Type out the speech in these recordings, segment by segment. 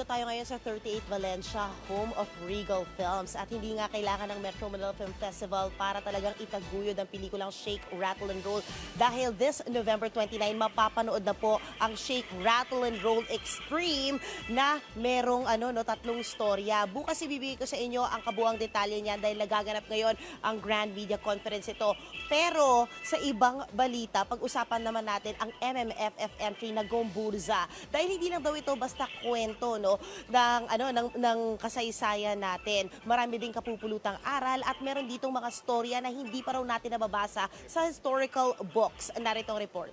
nandito tayo ngayon sa 38 Valencia, home of Regal Films. At hindi nga kailangan ng Metro Manila Film Festival para talagang itaguyod ang pelikulang Shake, Rattle and Roll. Dahil this November 29, mapapanood na po ang Shake, Rattle and Roll Extreme na merong ano, no, tatlong storya. Bukas ibibigay ko sa inyo ang kabuang detalye niyan dahil nagaganap ngayon ang Grand Media Conference ito. Pero sa ibang balita, pag-usapan naman natin ang MMFF entry na Gomburza. Dahil hindi lang daw ito basta kwento no ng ano ng, ng kasaysayan natin. Marami ding kapupulutang aral at meron ditong mga storya na hindi pa raw natin nababasa sa historical books. Narito ang report.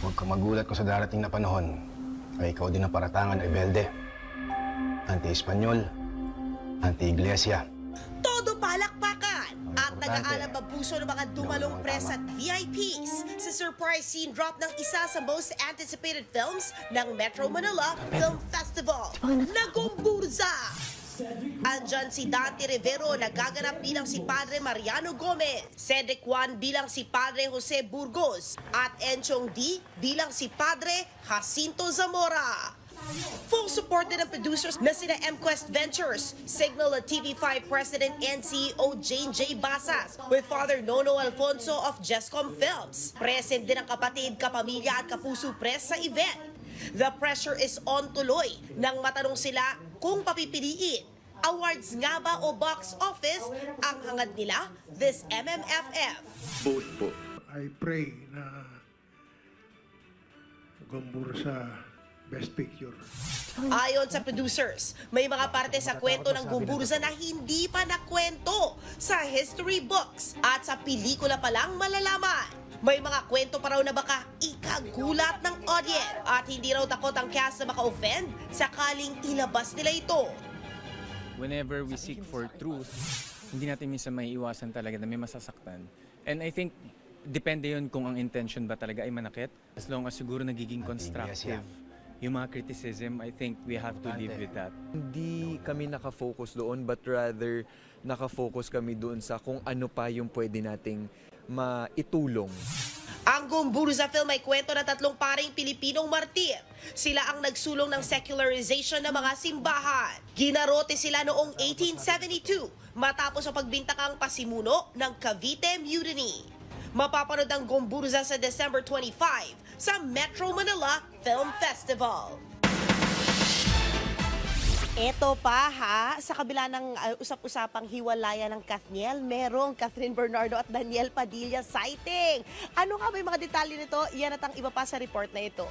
Huwag ka magulat kung sa darating na panahon ay ikaw din ang paratangan ng rebelde. Anti-Espanyol, anti-Iglesia. Nag-aalab ang puso ng mga dumalong press at VIPs sa surprise scene drop ng isa sa most anticipated films ng Metro Manila Film Festival, Nagumburza! Andyan si Dante Rivero nagaganap bilang si Padre Mariano Gomez, Cedric Juan bilang si Padre Jose Burgos, at Enchong D bilang si Padre Jacinto Zamora. Full support din ng producers na sina MQuest Ventures, Signal at TV5 President and CEO Jane J. Basas, with Father Nono Alfonso of Jescom Films. Present din ang kapatid, kapamilya at kapuso press sa event. The pressure is on tuloy nang matanong sila kung papipiliin. Awards nga ba o box office ang hangad nila this MMFF? Both po. I pray na gumbur sa Best Picture. Ayon sa producers, may mga parte sa kwento ng Gumburza na hindi pa nakwento sa history books at sa pelikula pa lang malalaman. May mga kwento pa raw na baka ikagulat ng audience at hindi raw takot ang cast na maka-offend sakaling ilabas nila ito. whenever we seek for truth, hindi natin minsan may iwasan talaga na may masasaktan. And I think, depende yun kung ang intention ba talaga ay manakit. As long as siguro nagiging constructive yung mga criticism, I think we have to live with that. Hindi kami nakafocus doon but rather nakafocus kami doon sa kung ano pa yung pwede nating maitulong. Ang Gumburza film ay kwento ng tatlong paring Pilipinong martir. Sila ang nagsulong ng secularization ng mga simbahan. Ginarote sila noong 1872 matapos ang pagbintakang pasimuno ng Cavite Mutiny. Mapapanood ang Gumburza sa December 25 sa Metro Manila Film Festival. Eto pa ha, sa kabila ng uh, usap-usapang hiwalayan ng Kathniel, merong Catherine Bernardo at Daniel Padilla sighting. Ano nga ba yung mga detalye nito? Yan at ang iba pa sa report na ito.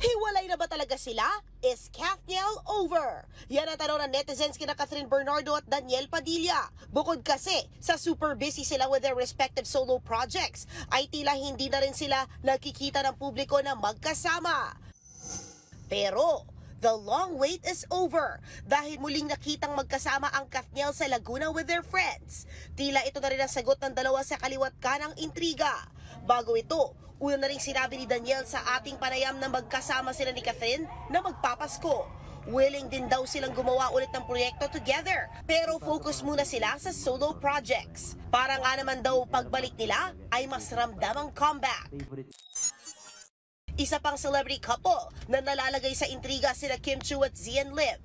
Hiwalay na ba talaga sila? Is Kathniel over? Yan ang tanong ng netizens kina Catherine Bernardo at Daniel Padilla. Bukod kasi sa super busy sila with their respective solo projects, ay tila hindi na rin sila nagkikita ng publiko na magkasama. Pero, the long wait is over dahil muling nakitang magkasama ang Kathniel sa Laguna with their friends. Tila ito na rin ang sagot ng dalawa sa kaliwat kanang intriga. Bago ito, una na rin sinabi ni Daniel sa ating panayam na magkasama sila ni Catherine na magpapasko. Willing din daw silang gumawa ulit ng proyekto together, pero focus muna sila sa solo projects. Para nga naman daw pagbalik nila ay mas ramdam ang comeback. Isa pang celebrity couple na nalalagay sa intriga sina Kim Chu at Zian Lim.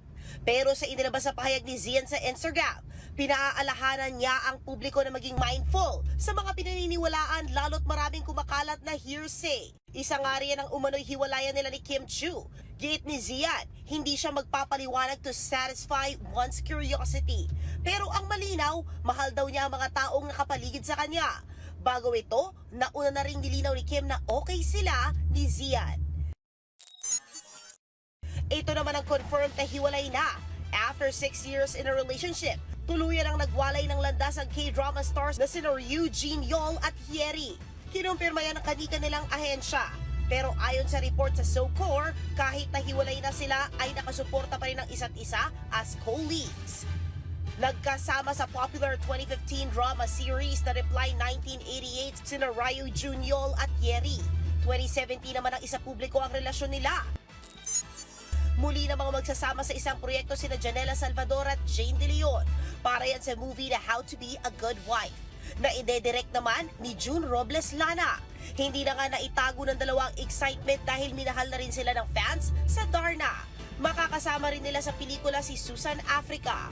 Pero sa inilabas sa pahayag ni Zian sa Instagram, pinaaalahanan niya ang publiko na maging mindful sa mga pinaniniwalaan lalo't maraming kumakalat na hearsay. Isa nga riyan ang umano'y hiwalayan nila ni Kim Chu. Giit ni Zian, hindi siya magpapaliwanag to satisfy one's curiosity. Pero ang malinaw, mahal daw niya ang mga taong nakapaligid sa kanya. Bago ito, nauna na ring nilinaw ni Kim na okay sila ni Zian. Ito naman ang confirmed na hiwalay na. After six years in a relationship, tuluyan ang nagwalay ng landas ang K-drama stars na sina Eugene Yol at Hieri. Kinumpirma yan ng kanika nilang ahensya. Pero ayon sa report sa SOCOR, kahit nahiwalay na sila ay nakasuporta pa rin ng isa't isa as co-leads. Nagkasama sa popular 2015 drama series na Reply 1988 sina Ryo Junior at Yeri. 2017 naman ang isa publiko ang relasyon nila. Muli na mga magsasama sa isang proyekto sina Janela Salvador at Jane De Leon para yan sa movie na How to Be a Good Wife na ide-direct naman ni June Robles Lana. Hindi na nga naitago ng dalawang excitement dahil minahal na rin sila ng fans sa Dark kasama rin nila sa pelikula si Susan Africa.